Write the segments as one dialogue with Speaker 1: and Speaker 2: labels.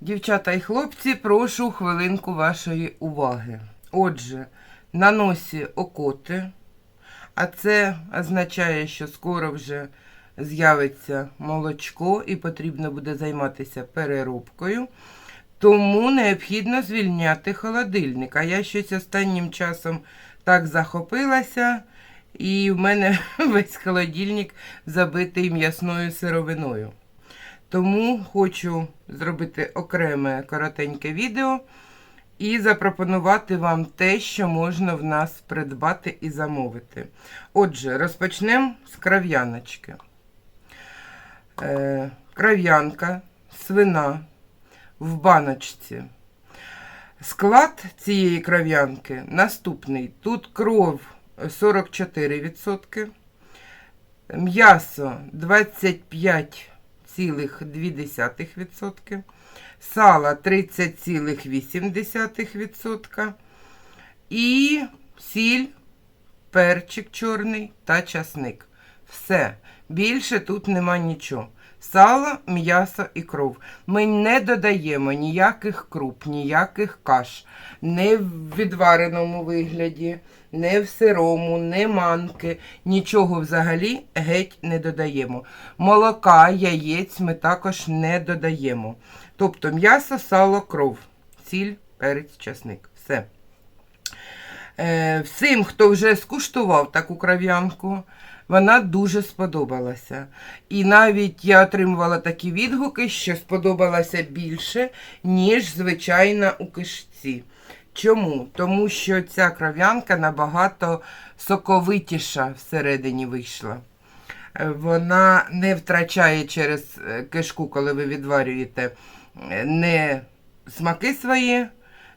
Speaker 1: Дівчата і хлопці, прошу хвилинку вашої уваги. Отже, на носі окоти, а це означає, що скоро вже з'явиться молочко і потрібно буде займатися переробкою. Тому необхідно звільняти холодильник. А я щось останнім часом так захопилася, і в мене весь холодильник забитий м'ясною сировиною. Тому хочу зробити окреме коротеньке відео і запропонувати вам те, що можна в нас придбати і замовити. Отже, розпочнемо з крав'яночки. Е, крав'янка, свина в баночці. Склад цієї крав'янки наступний. Тут кров 44%, м'ясо 25,2%, сало 30,8% і сіль, перчик чорний та часник. Все. Більше тут нема нічого. Сало, м'ясо і кров. Ми не додаємо ніяких круп, ніяких каш, не в відвареному вигляді, не в сирому, не манки. Нічого взагалі геть не додаємо. Молока, яєць ми також не додаємо. Тобто м'ясо, сало, кров, сіль, перець, часник. Все. Е, всім, хто вже скуштував таку кров'янку, вона дуже сподобалася. І навіть я отримувала такі відгуки, що сподобалася більше, ніж звичайна у кишці. Чому? Тому що ця кров'янка набагато соковитіша всередині вийшла. Е, Вона не втрачає через е, кишку, коли ви відварюєте, не смаки свої,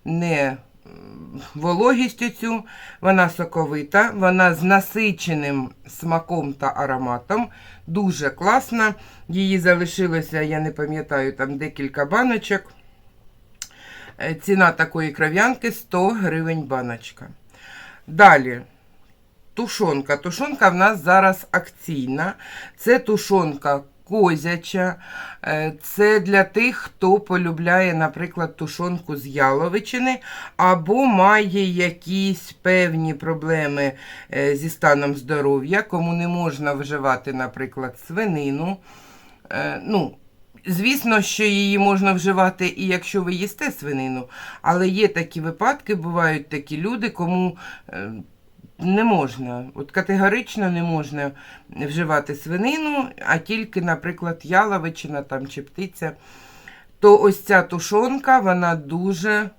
Speaker 1: не м, вологістю цю, вона соковита, вона з насиченим смаком та ароматом. Дуже класна. Її залишилося, я не пам'ятаю, там декілька баночок. Е, Ціна такої кров'янки 100 гривень баночка. Далі. Тушонка. Тушонка в нас зараз акційна. Це тушонка козяча. Е, Це для тих, хто полюбляє, наприклад, тушонку з яловичини, або має якісь певні проблеми е, зі станом здоров'я, кому не можна вживати, наприклад, свинину. Е, Ну, Звісно, що її можна вживати і якщо ви їсте свинину, але є такі випадки, бувають такі люди, кому не можна, от категорично не можна вживати свинину, а тільки, наприклад, яловичина там чи птиця. То ось ця тушонка, вона дуже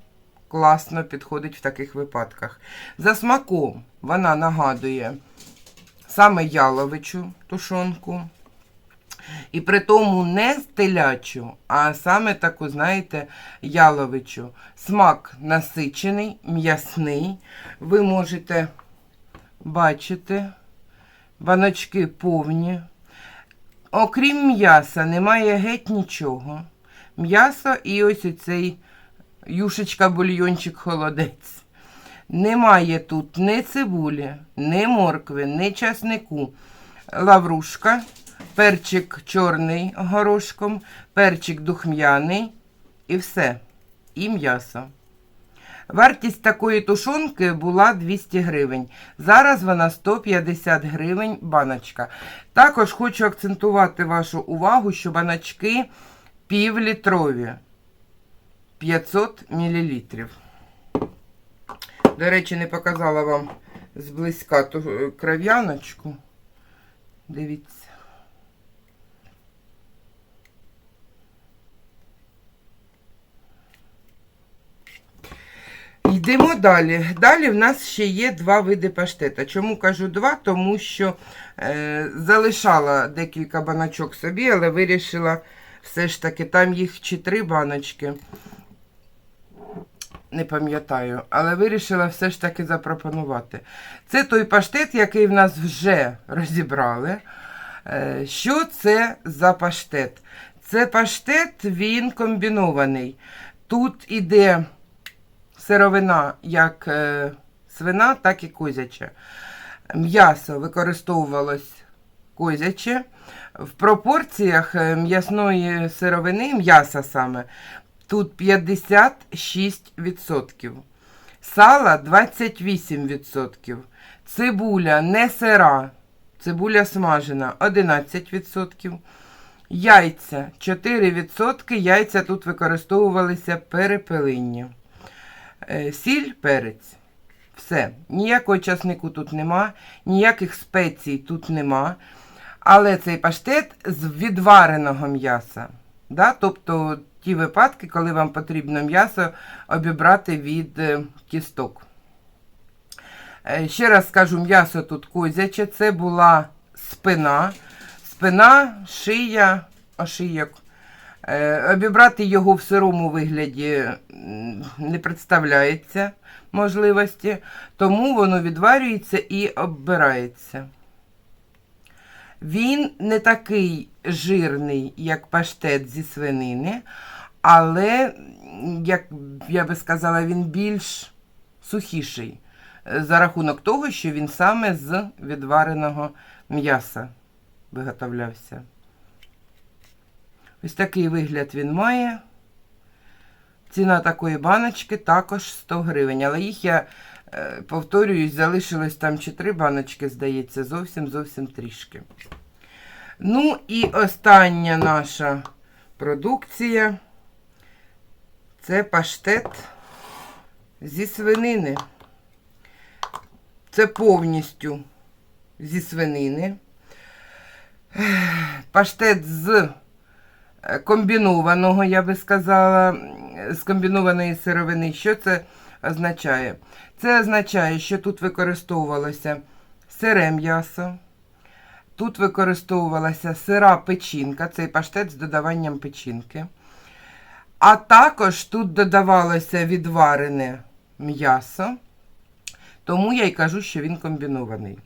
Speaker 1: класно підходить в таких випадках. За смаком вона нагадує саме яловичу тушонку. І при тому не телячу, а саме таку, знаєте, яловичу. Смак насичений, м'ясний. Ви можете бачити, баночки повні. Окрім м'яса, немає геть нічого. М'ясо і ось оцей юшечка бульйончик холодець. Немає тут ні цибулі, ні моркви, ні часнику. Лаврушка, перчик чорний горошком, перчик духмяний і все. І м'ясо. Вартість такої тушонки була 200 гривень. Зараз вона 150 гривень баночка. Також хочу акцентувати вашу увагу, що баночки півлітрові 500 мл. До речі, не показала вам зблизька кров'яночку. Дивіться. Йдемо далі. Далі в нас ще є два види паштета. Чому кажу два? Тому що е, залишала декілька баночок собі, але вирішила все ж таки, там їх чи три баночки. Не пам'ятаю, але вирішила все ж таки запропонувати. Це той паштет, який в нас вже розібрали. Е, Що це за паштет? Це паштет, він комбінований. Тут іде сировина як е, свина, так і козяча. М'ясо використовувалось козяче. В пропорціях е, м'ясної сировини, м'яса саме, тут 56%. Сала 28%. Цибуля не сира, цибуля смажена 11%. Яйця 4%. Яйця тут використовувалися перепелинні. Е, Сіль, перець. Все. Ніякого часнику тут нема, ніяких спецій тут нема. Але цей паштет з відвареного м'яса. Да? Тобто ті випадки, коли вам потрібно м'ясо обібрати від е, кісток. Е, Ще раз скажу, м'ясо тут козяче, це була спина, спина, шия, ошийок. Е, Обібрати його в сирому вигляді не представляється можливості, тому воно відварюється і оббирається. Він не такий жирний, як паштет зі свинини, але, як я би сказала, він більш сухіший е, за рахунок того, що він саме з відвареного м'яса виготовлявся. Ось такий вигляд він має. Ціна такої баночки також 100 гривень. Але їх я е, повторююсь, залишилось там чи три баночки, здається, зовсім зовсім трішки. Ну і остання наша продукція це паштет зі свинини. Це повністю зі свинини. Паштет з комбінованого, я би сказала, з комбінованої сировини. Що це означає? Це означає, що тут використовувалося сире м'ясо, тут використовувалася сира печінка, цей паштет з додаванням печінки. А також тут додавалося відварене м'ясо, тому я й кажу, що він комбінований.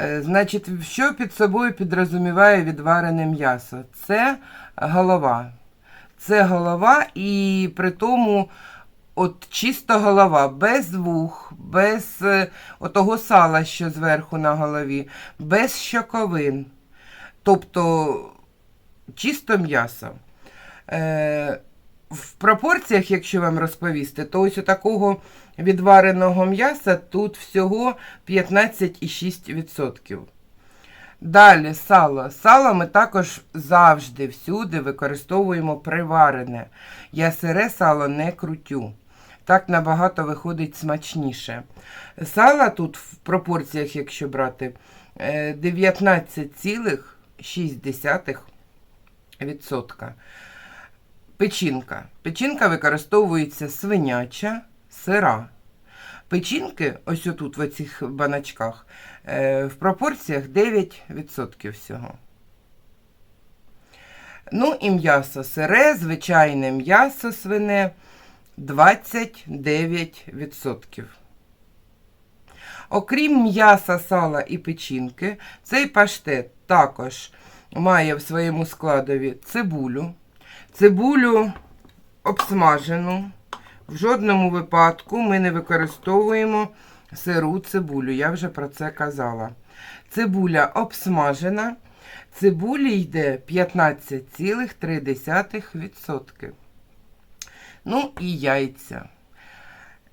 Speaker 1: Е, Значить, що під собою підрозуміває відварене м'ясо? Це голова. Це голова, і при тому от чисто голова, без вух, без е, отого сала, що зверху на голові, без щоковин. Тобто чисто м'ясо. Е, в пропорціях, якщо вам розповісти, то ось такого відвареного м'яса тут всього 15,6%. Далі сало. Сало ми також завжди всюди використовуємо приварене. Я сире сало не крутю. Так набагато виходить смачніше. Сала тут в пропорціях, якщо брати, е, 19,6%. Печінка. Печінка використовується свиняча, сира. Печінки, ось отут, в цих баночках, е, в пропорціях 9% всього. Ну і м'ясо сире, звичайне м'ясо свине 29%. Окрім м'яса, сала і печінки, цей паштет також має в своєму складові цибулю. Цибулю обсмажену. В жодному випадку ми не використовуємо сиру цибулю, я вже про це казала. Цибуля обсмажена, цибулі йде 15,3%. Ну і яйця.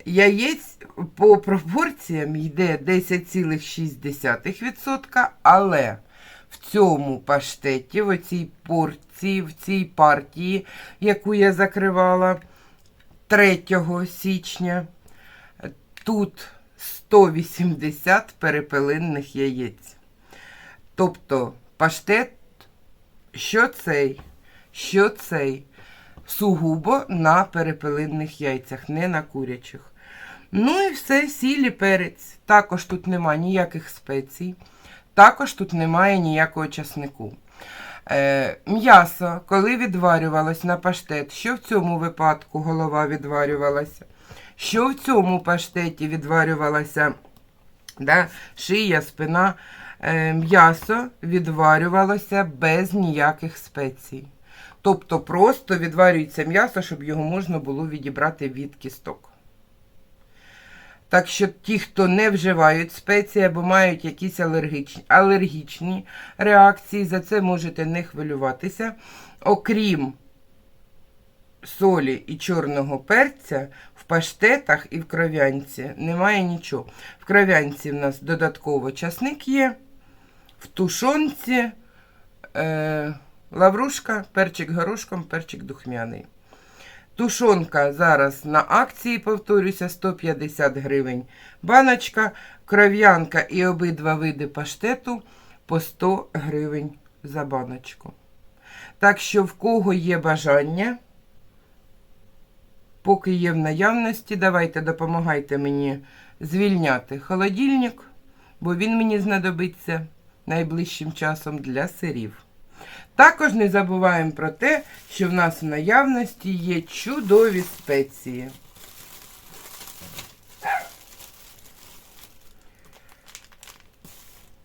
Speaker 1: Яєць по пропорціям йде 10,6%, але в цьому паштеті, в цій порції, в цій партії, яку я закривала 3 січня, тут 180 перепелинних яєць. Тобто паштет, що цей, що цей, сугубо на перепелинних яйцях, не на курячих. Ну і все, сілі перець. Також тут нема ніяких спецій. Також тут немає ніякого часнику. Е, м'ясо, коли відварювалось на паштет, що в цьому випадку голова відварювалася? Що в цьому паштеті відварювалася да, шия, спина, е, м'ясо відварювалося без ніяких спецій. Тобто просто відварюється м'ясо, щоб його можна було відібрати від кісток. Так що ті, хто не вживають спеції або мають якісь алергічні, алергічні реакції, за це можете не хвилюватися. Окрім солі і чорного перця, в паштетах і в кров'янці немає нічого. В кров'янці в нас додатково часник є, в тушонці е, лаврушка, перчик горошком, перчик духмяний. Тушонка зараз на акції, повторюся, 150 гривень. Баночка, кров'янка і обидва види паштету по 100 гривень за баночку. Так що, в кого є бажання, поки є в наявності, давайте допомагайте мені звільняти холодильник, бо він мені знадобиться найближчим часом для сирів. Також не забуваємо про те, що в нас в наявності є чудові спеції.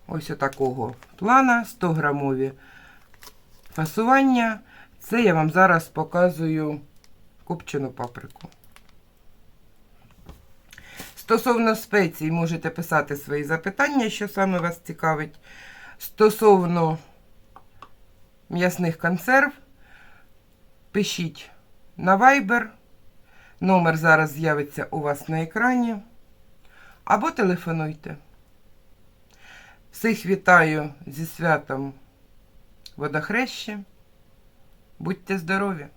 Speaker 1: Ось отакого плана 100 грамові фасування. Це я вам зараз показую копчену паприку. Стосовно спецій можете писати свої запитання, що саме вас цікавить. Стосовно м'ясних консерв, пишіть на Viber. Номер зараз з'явиться у вас на екрані. Або телефонуйте. Всіх вітаю зі святом водохреща. Будьте здорові!